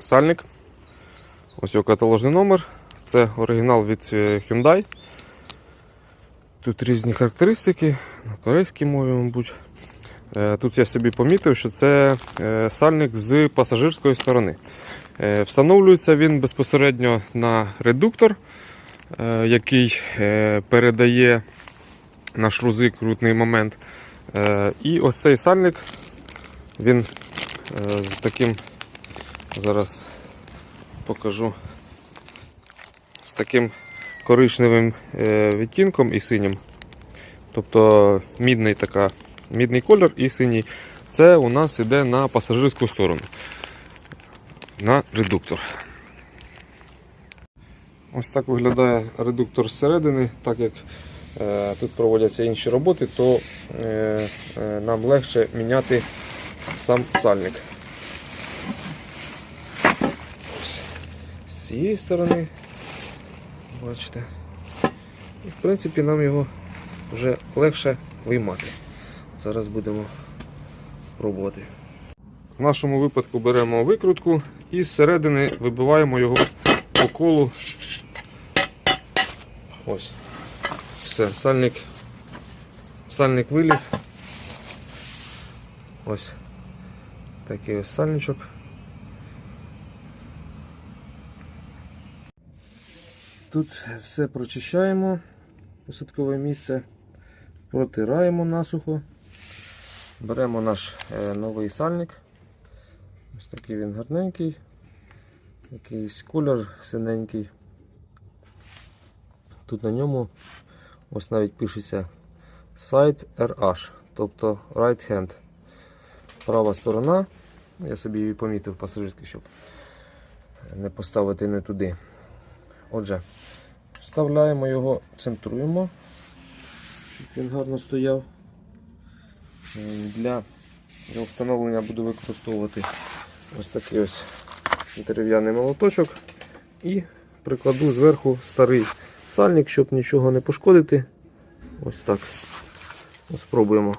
сальник. Ось його каталожний номер. Це оригінал від е, Hyundai. Тут різні характеристики, на корейській мові, мабуть. Е, Тут я собі помітив, що це е, сальник з пасажирської сторони. Встановлюється він безпосередньо на редуктор, який передає на шрузи крутний момент. І ось цей сальник, він з таким, зараз покажу, з таким коричневим е, відтінком і синім. Тобто мідний, така, мідний колір і синій. Це у нас іде на пасажирську сторону. На редуктор. Ось так виглядає редуктор зсередини, так як е, тут проводяться інші роботи, то е, е, нам легше міняти сам сальник. З цієї сторони, бачите. І, в принципі, нам його вже легше виймати. Зараз будемо пробувати. В нашому випадку беремо викрутку і зсередини вибиваємо його по колу. Ось. Все, сальник, сальник виліз. Ось такий ось сальничок. Тут все прочищаємо, посадкове місце, протираємо насухо. Беремо наш е, новий сальник. Ось такий він гарненький. Якийсь колір синенький. Тут на ньому ось навіть пишеться Side RH, тобто right hand. Права сторона. Я собі її помітив пасажирський, щоб не поставити не туди. Отже, вставляємо його, центруємо, щоб він гарно стояв. Для його встановлення буду використовувати ось такий ось дерев'яний молоточок і прикладу зверху старий сальник, щоб нічого не пошкодити. Ось так. Спробуємо.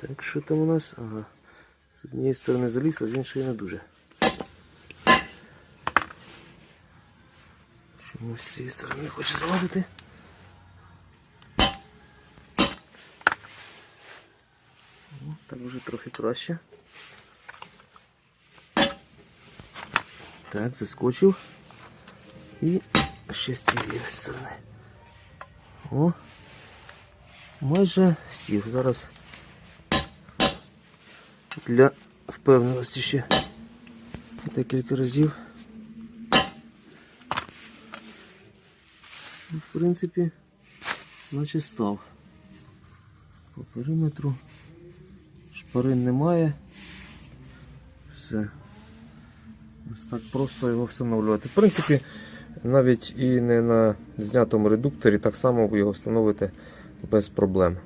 Так, що там у нас? Ага. З однієї сторони заліз, а з іншої не дуже. Чомусь з цієї сторони хоче залазити. О, так вже трохи краще. Так, заскочив. І ще з цієї сторони. О, майже сів. Зараз для впевненості ще декілька разів. Ну, В принципі, наче став. По периметру шпарин немає. Все. Ось так просто його встановлювати. В принципі, навіть і не на знятому редукторі так само ви його встановите без проблем.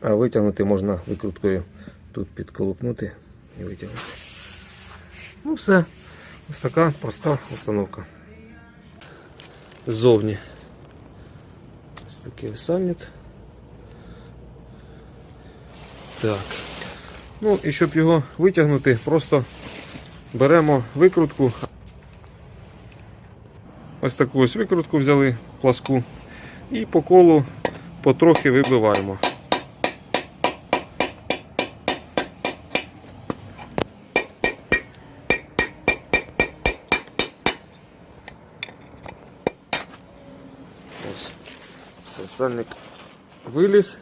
А витягнути можна викруткою тут підколупнути і витягнути. Ну все. Ось така проста установка. Ззовні. Ось такий ось сальник. Так. Ну і щоб його витягнути, просто беремо викрутку. Ось таку ось викрутку взяли пласку і по колу потрохи вибиваємо. Сальник виліз.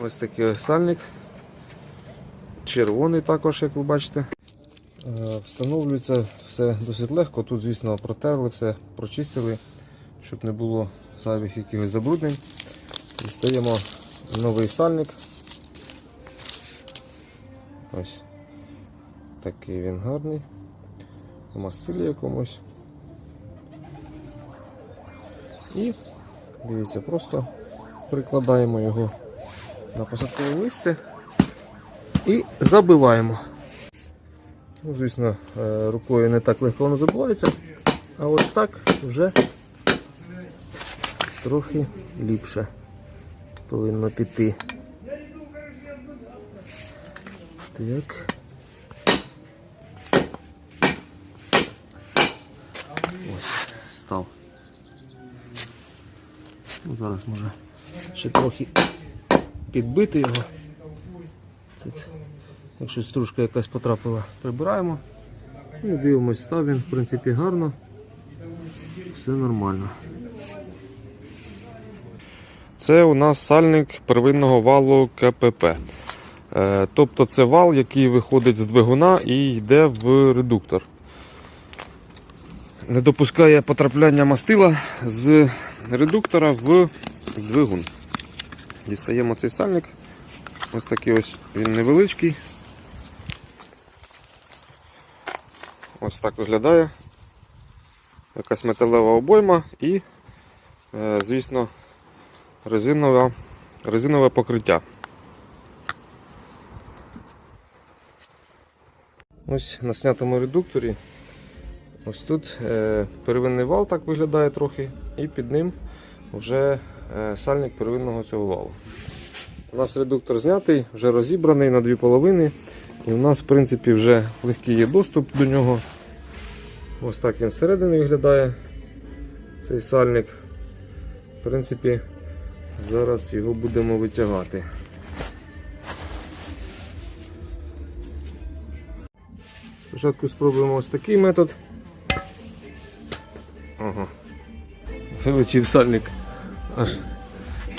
Ось такий ось сальник. Червоний також, як ви бачите. Е, Встановлюється все досить легко. Тут, звісно, протерли все, прочистили, щоб не було зайвих якихось забруднень. Дістаємо новий сальник. Ось такий він гарний. У мастилі якомусь. І дивіться, просто прикладаємо його на посадкове місце і забиваємо. Ну, звісно, е, рукою не так легко воно забувається, а ось так вже трохи ліпше повинно піти. Так. Ось, став. Ну, зараз може ще трохи підбити його. Якщо стружка якась потрапила, прибираємо. Ну, І дивимось, став він, в принципі, гарно. Все нормально. Це у нас сальник первинного валу КПП. Е, Тобто це вал, який виходить з двигуна і йде в редуктор. Не допускає потрапляння мастила з редуктора в двигун. Дістаємо цей сальник. Ось такий ось він невеличкий. Ось так виглядає. Якась металева обойма і, е, звісно, резинове, резинове покриття. Ось на снятому редукторі. Ось тут е, первинний вал так виглядає трохи, і під ним вже е, сальник первинного цього валу. У нас редуктор знятий, вже розібраний на дві половини. І у нас, в принципі, вже легкий є доступ до нього. Ось так він зсередини виглядає, цей сальник. В принципі, зараз його будемо витягати. Спочатку спробуємо ось такий метод. Вилетів сальник аж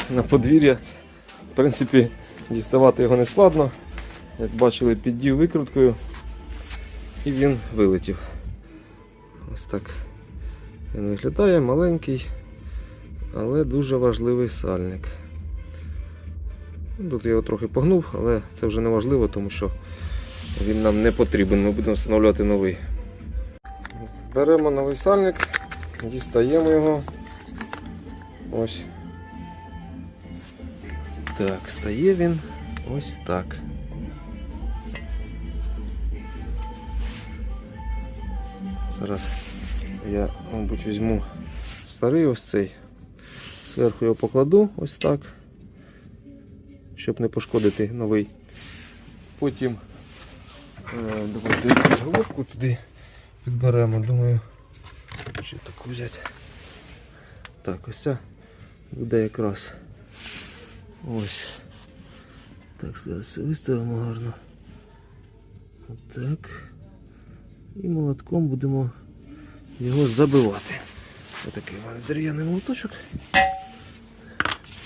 на подвір'я. В принципі, діставати його не складно. Як бачили, піддів викруткою і він вилетів. Ось так він виглядає маленький, але дуже важливий сальник. Тут я його трохи погнув, але це вже не важливо, тому що він нам не потрібен. Ми будемо встановлювати новий. Беремо новий сальник, дістаємо його. Ось. Так, стає він ось так. Зараз я, мабуть, візьму старий ось цей, зверху його покладу ось так, щоб не пошкодити новий. Потім е, давайте головку туди підберемо, думаю, чи таку взяти. Так, ось ця буде якраз ось. Так, зараз виставимо гарно. Отак. І молотком будемо його забивати. Ось такий у мене дерев'яний молоточок.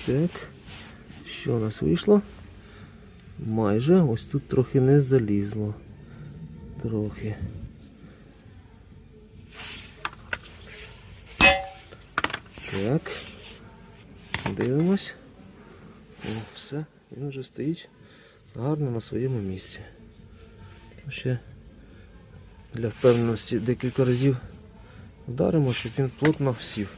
Так. Що у нас вийшло? Майже ось тут трохи не залізло. Трохи. Так. Дивимось. О, все, він вже стоїть гарно на своєму місці. Ще для впевненості декілька разів вдаримо, щоб він плотно сів.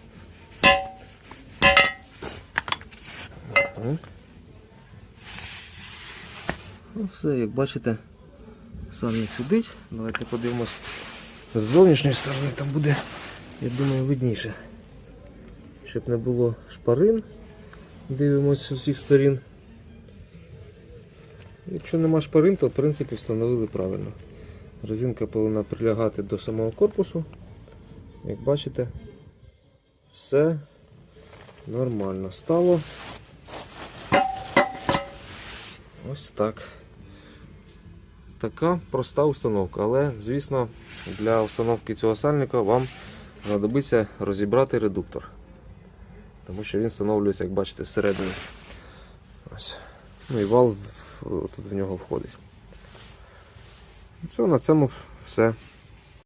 Ну, все, як бачите, сальник сидить. Давайте подивимось з зовнішньої сторони, там буде, я думаю, видніше. Щоб не було шпарин. Дивимося з усіх сторін. Якщо нема шпарин, то в принципі встановили правильно. Резинка повинна прилягати до самого корпусу. Як бачите, все нормально стало. Ось так. Така проста установка, але, звісно, для установки цього сальника вам знадобиться розібрати редуктор. Тому що він встановлюється, як бачите, зсередини. Ось. Ну і вал тут в нього входить. Все, на цьому все.